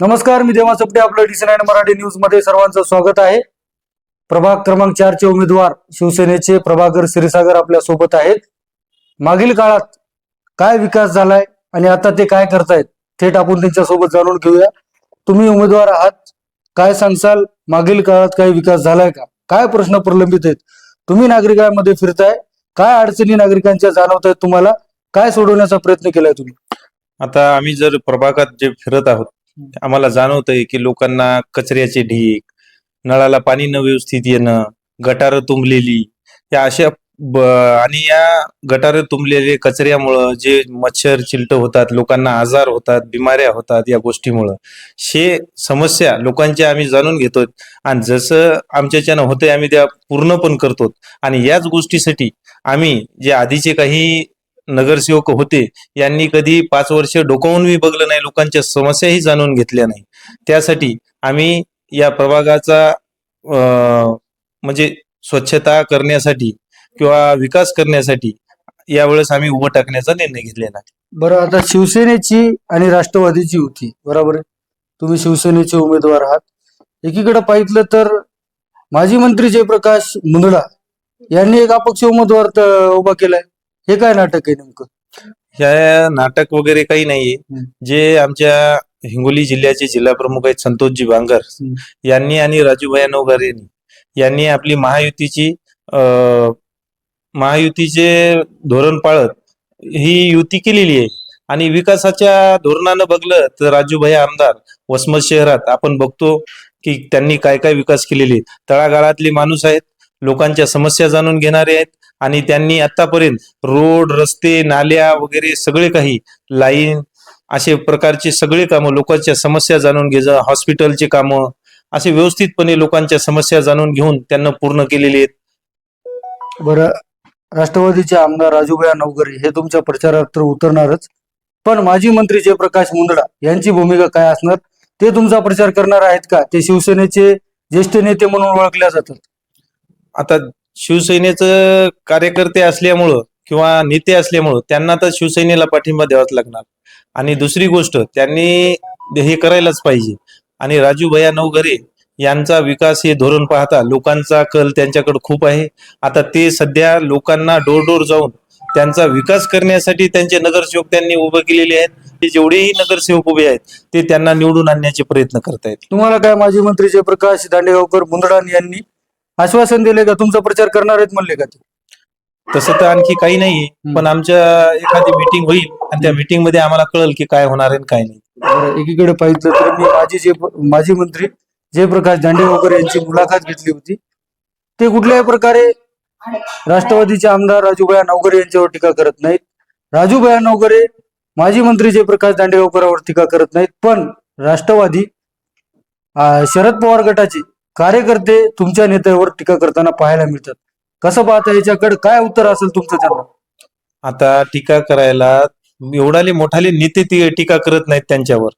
नमस्कार मी देवा चपटे आपलं डी नाईन मराठी न्यूजमध्ये सर्वांचं स्वागत आहे. प्रभाग क्रमांक चारचे उमेदवार शिवसेनेचे प्रभाकर श्रीसागर आपल्यासोबत आहेत. मागील काळात काय विकास झालाय आणि आता ते काय करतायत थेट आपण त्यांच्यासोबत जाणून घेऊया. तुम्ही उमेदवार आहात काय सांगसाल? मागील काळात काही विकास झालाय का? काय प्रश्न प्रलंबित आहेत? तुम्ही नागरिकांमध्ये फिरताय काय अडचणी नागरिकांच्या जाणवत आहेत तुम्हाला? काय सोडवण्याचा प्रयत्न केलाय तुम्ही? आता आम्ही जर प्रभागात जे फिरत आहोत आम्हाला जाणवतंय की लोकांना कचऱ्याचे ढीक नळाला पाणी न व्यवस्थित येणं गटारं तुंबलेली या अशा आणि या गटारं तुंबलेले कचऱ्यामुळं जे मच्छर चिलट होतात लोकांना आजार होतात बिमाऱ्या होतात या गोष्टीमुळं हे समस्या लोकांच्या आम्ही जाणून घेतो आणि जसं आमच्याच्यानं होतंय आम्ही त्या पूर्ण पण करतो आणि याच गोष्टीसाठी आम्ही जे आधीचे काही नगरसेवक होते यांनी कधी पाच वर्ष डोकावून मी बघलं नाही लोकांच्या समस्याही जाणून घेतल्या नाही. त्यासाठी आम्ही या प्रभागाचा म्हणजे स्वच्छता करण्यासाठी किंवा विकास करण्यासाठी यावेळेस आम्ही उभं टाकण्याचा निर्णय घेतलेला आहे. बरं आता शिवसेनेची आणि राष्ट्रवादीची होती बरोबर आहे? तुम्ही शिवसेनेचे उमेदवार आहात. एकीकडे पाहितलं तर माजी मंत्री जयप्रकाश मुंदडा यांनी एक अपक्ष उमेदवार उभा केलाय. हे काय नाटक आहे नेमकं ह्या नाटक वगैरे काही नाहीये हम्म. जे आमच्या हिंगोली जिल्ह्याचे जिल्हा प्रमुख आहेत संतोषजी बांगर हम्म. यांनी आणि राजूभाई नवघर यांनी यांनी आपली महायुतीची अं, महायुतीचे धोरण पाळत ही युती केलेली आहे आणि विकासाच्या धोरणानं बघलं तर राजूभाई आमदार वसमत शहरात आपण बघतो की त्यांनी काय काय विकास केलेले. तळागाळातले माणूस आहेत लोकांच्या समस्या जाणून घेणारे आहेत आणि त्यांनी आतापर्यंत रोड रस्ते नाल्या वगैरे सगळे काही लाईन असे प्रकारचे सगळे कामं लोकांच्या समस्या जाणून घे हॉस्पिटलचे कामं असे व्यवस्थितपणे लोकांच्या समस्या जाणून घेऊन त्यांना पूर्ण केलेले आहेत. बरं राष्ट्रवादीचे आमदार राजूभाई नवगरे हे तुमच्या प्रचारात तर उतरणारच पण माजी मंत्री जयप्रकाश मुंदडा यांची भूमिका काय असणार? ते तुमचा प्रचार करणार आहेत का? ते शिवसेनेचे ज्येष्ठ नेते म्हणून ओळखल्या जातात. आता शिवसेनेचं कार्यकर्ते असल्यामुळं किंवा नेते असल्यामुळं त्यांना तर शिवसेनेला पाठिंबा द्यावाच लागणार. आणि दुसरी गोष्ट त्यांनी हे करायलाच पाहिजे. आणि राजू भैया नवघरे यांचा विकास हे धोरण पाहता लोकांचा कल त्यांच्याकडे खूप आहे. आता ते सध्या लोकांना डोर डोर जाऊन त्यांचा विकास करण्यासाठी त्यांचे नगरसेवक त्यांनी उभे केलेले आहेत. ते जेवढेही नगरसेवक उभे आहेत ते त्यांना निवडून आणण्याचे प्रयत्न करतायत. तुम्हाला काय माजी मंत्री जयप्रकाश दांडेगावकर मुंदडान यांनी आश्वासन दिले का तुमचा प्रचार करणार आहेत म्हणले का ते? तसं तर आणखी काही नाही पण आमच्या एखादी मीटिंग होईल आणि त्या मीटिंगमध्ये आम्हाला कळेल की काय होणार आहे आणि काय नाही. बरं, एकीकडे पाहिलं तर मी माजी जे माजी मंत्री जयप्रकाश दांडेगावकर यांची मुलाखत घेतली होती. ते कुठल्याही प्रकारे राष्ट्रवादीचे आमदार राजूभाई नवगरे यांच्यावर टीका करत नाहीत. राजूभाई नवगरे माजी मंत्री जयप्रकाश दांडेगावकरांवर टीका करत नाहीत पण राष्ट्रवादी अं, शरद पवार गटाचे कार्यकर्ते तुमच्या नेत्यावर टीका करताना पाहायला मिळतात. कसं पाहता याच्याकडे काय उत्तर असेल तुमचं त्यांना? आता टीका करायला एवढाले मोठाले नेते ती टीका करत नाहीत त्यांच्यावर.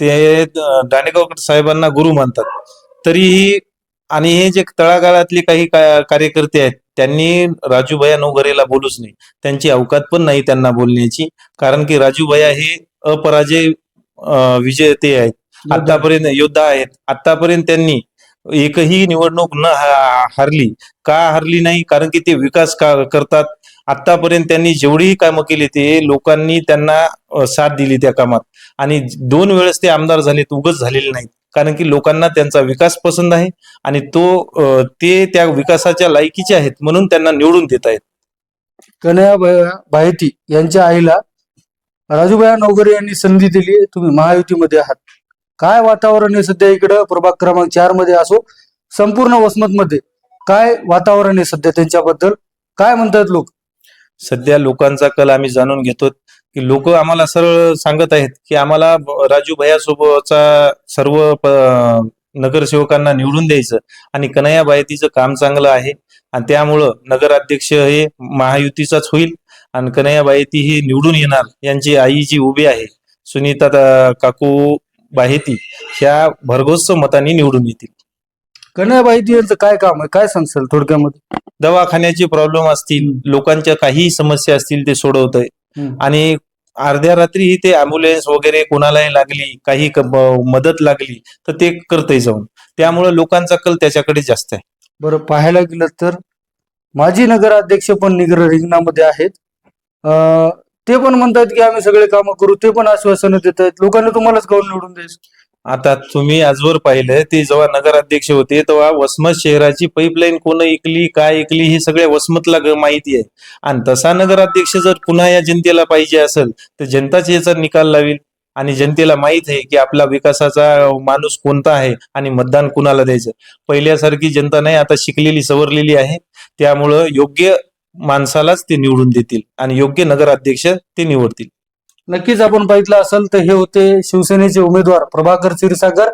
ते अं, साहेबांना गुरु मानतात. तरीही आणि हे जे तळागाळातले काही कार्यकर्ते आहेत त्यांनी राजूभया नवघरेला बोलूच नाही त्यांची अवकात पण नाही त्यांना बोलण्याची. कारण की राजूभया हे अपराजय अं, विजेते आहेत. आतापर्यंत योद्धा आहेत. आतापर्यंत त्यांनी एकही निवडणूक न हरली हारली का हरली नाही? कारण की ते विकास का करतात? आतापर्यंत त्यांनी जेवढीही कामं केली ते लोकांनी त्यांना साथ दिली त्या कामात. आणि दोन वेळेस ते आमदार झालेत उगच झालेले नाहीत. कारण की लोकांना त्यांचा विकास पसंत आहे आणि तो ते त्या विकासाच्या लायकीचे आहेत म्हणून त्यांना निवडून देत आहेत. कन्या भायती यांच्या आईला राजूभाई नवगरे यांनी संधी दिली तुम्ही महायुतीमध्ये आहात. काय वातावरण आहे सध्या इकडं? प्रभाग क्रमांक चारमध्ये असो संपूर्ण वसमत मध्ये काय वातावरण आहे सध्या त्यांच्याबद्दल? काय म्हणतात लोक? सध्या लोकांचा कल आम्ही जाणून घेतो की लोक आम्हाला सरळ सांगत आहेत की आम्हाला राजू भैयासोबतचा सर्व नगरसेवकांना निवडून द्यायचं आणि कन्हैया बायतीचं काम चांगलं आहे आणि त्यामुळं नगराध्यक्ष हे महायुतीचाच होईल आणि कन्हैया बायती ही निवडून येणार यांची आई जी उभी आहे. सुनीता काकू बाहेती ह्या भरघोस मतांनी निवडून येतील. कन्हैया भायती यांचं काय काम आहे? काय सांगसाल थोडक्यामध्ये? दवाखान्याचे प्रॉब्लेम असतील लोकांच्या काही समस्या असतील ते सोडवत आहे हम्म. आणि अर्ध्या रात्री ते अँब्युलन्स वगैरे कोणालाही लागली काही क- ब- मदत लागली तर ते करतंय जाऊन. त्यामुळे लोकांचा कल त्याच्याकडे जास्त आहे. बरं पाहायला गेलं तर माजी नगराध्यक्ष पण निगर रिंगणामध्ये आहेत. अं, ते पण म्हणतात की आम्ही सगळे कामं करू ते पण आश्वासनं देत आहेत लोकांनी तुम्हालाच काऊन निवडून द्यायचं. आता तुम्ही आजवर पाहिलं ते जेव्हा नगराध्यक्ष होते तेव्हा वसमत शहराची पाईपलाईन कोण ऐकली काय ऐकली हे सगळ्या वसमतला ग- माहिती आहे. आणि तसा नगराध्यक्ष जर पुन्हा या जनतेला पाहिजे असेल तर जनताच याचा निकाल लावेल. आणि जनतेला माहीत आहे की आपला विकासाचा माणूस कोणता आहे आणि मतदान कुणाला द्यायचं. पहिल्यासारखी जनता नाही आता शिकलेली सवरलेली आहे. त्यामुळं योग्य माणसालाच ते निवडून देतील आणि योग्य नगराध्यक्ष ते निवडतील. नक्कीच आपण बघितलं असेल तर हे होते शिवसेनेचे उमेदवार प्रभाकर क्षीरसागर.